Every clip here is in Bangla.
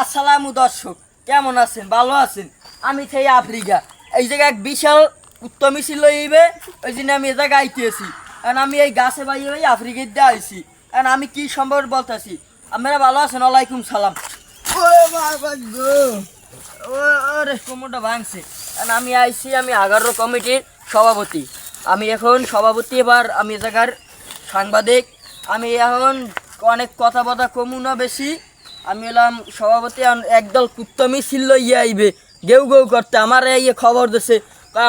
আসসালামু দর্শক কেমন আছেন? ভালো আছেন? আমি থেকে আফ্রিকা। এই জায়গায় এক বিশাল কুত্তা মিছিল লইবে ওই জন্য আমি এই জায়গায় আইতেছি। কারণ আমি এই গাছে বাইয়ে ওই আফ্রিকার দিয়ে আইছি। কারণ আমি কি সম্ভব বলতেছি? আপনারা ভালো আছেন? ওয়ালাইকুম সালাম। ও গো। ও রে কোমরটা ভাঙছে। কারণ আমি আইছি আমি আগারো কমিটির সভাপতি। আমি এখন সভাপতি এবার আমি এ জায়গার সাংবাদিক। আমি এখন অনেক কথা বথা কমু না বেশি। আমি এলাম, সভাপতি একদল কুত্তা মিছিল লইয়ে আইবে। গেউ গেউ করতে আমার এই খবর দিছে।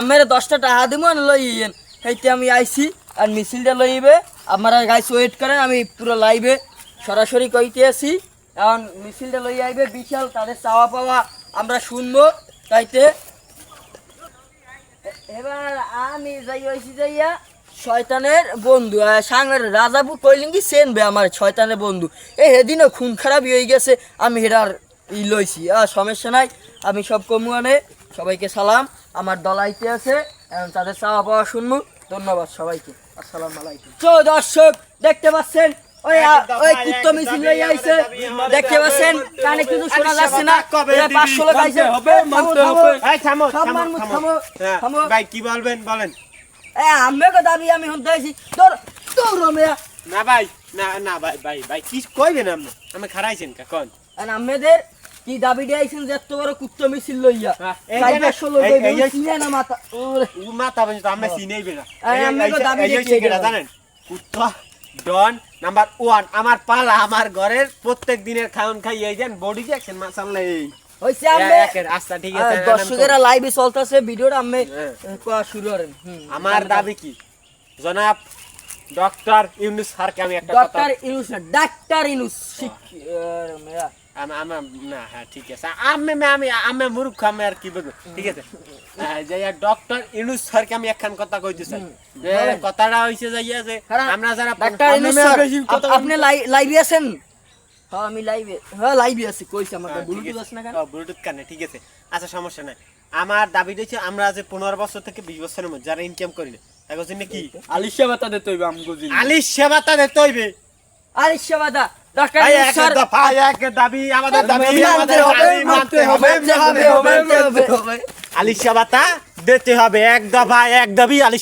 আমার দশটা টাকা দিব না লইয়েন সেইতে আমি আইছি, আর মিছিলটা লইবে আপনারা গাইছ, ওয়েট করেন, আমি পুরো লাইভে সরাসরি কইতে আছি। এখন মিছিলটা লইয়ে আইবে, বিশাল তাদের চাওয়া পাওয়া আমরা শুনব, তাইতে। এবার আমি যাই হয়েছি যাইয়া শয়তানের বন্ধু আহ, রাজাবু কইলেন কি চেনবে আমার শয়তানের বন্ধু। এই সেদিনও খুন খারাপ হয়ে গেছে আমি হেরার ই লইছি। আর সমস্যা নাই আমি সব কমুয়ানে সবাইকে সালাম। আমার দলাইতে আছে তাদের চাওয়া পাওয়া শুনব। ধন্যবাদ সবাইকে আসসালামু আলাইকুম। তো দর্শক দেখতে পাচ্ছেন ওই ওই কুত্ত মিছিল লই আইছে। দেখতে পাচ্ছেন কানে কিছু শোনা যাচ্ছে না। এরা পাঁচশো লোক আইছে থামো, থামো। এই থামো থামো মানুষ থামো থামো, ভাই কি বলবেন বলেন। আমি দাবি আমি তোর তোর না ভাই না না ভাই ভাই ভাই কি কইবেন আপনি আমি খারাইছেন কা কোন? আর আমাদের কি দাবি দিয়েছেন যে এত বড় কুত্ত মিছিল লইয়া? হ্যাঁ, না মাথা? ওরে। উ মাথা বন্ধ তো আমরা চিনেইবে না। আমি এই তো দাবি। জানেন? কুত্তা ডন নাম্বার ওয়ান আমার পালা আমার ঘরের প্রত্যেক দিনের খাওন খাই এই যান বডি মাসাল্লাহ এই। হইছে আচ্ছা ঠিক আছে আহ, দর্শকেরা লাইভে চলতেছে ভিডিওটা আমি হ্যাঁ। শুরু করেন। আমার দাবি কি? জনাব ডক্টর ইউনুস স্যারকে আমি একটা কথা ডক্টর ইনুস না ডাক্তার মেয়া। আমি না হ্যাঁ ঠিক আছে। আমি আমি আমি মূর্খ আমি আর কি বলব? ঠিক আছে। হ্যাঁ, যে ডক্টর স্যারকে আমি একখান কথা কইতে চাই। কথাটা হইছে যাইয়া যে আমরা যারা ডাক্তার কথা আপ- আপনি লাইভে আছেন? হ্যাঁ আমি লাইভে হ্যাঁ লাইভে আছি কইছে আমাকে হ্যাঁ, ব্লুটুথ আছে। আছে না কেন? ব্লুটুথ কানে ঠিক আছে। আচ্ছা সমস্যা নাই। আমার দাবি হচ্ছে আমরা যে পনেরো বছর থেকে বিশ বছরের মধ্যে যারা ইনকাম করি না এখন জন্য কি আলিশা বাতা দিতে হইবে আমগো জিনিস। আলিশ সেবা তা দেখতে হইবে। আরে সেবাদা ডক্টর ভাই, ইনুস একের স্যার দফা, একের দাবি আমাদের দাবি মানতে আমাদের হবে, দাবি মানতে মানতে হবে, হবে মানতে হবে, মানতে হবে। আলিশ সেবা তা দিতে হবে এক দফা এক দাবি আলিশ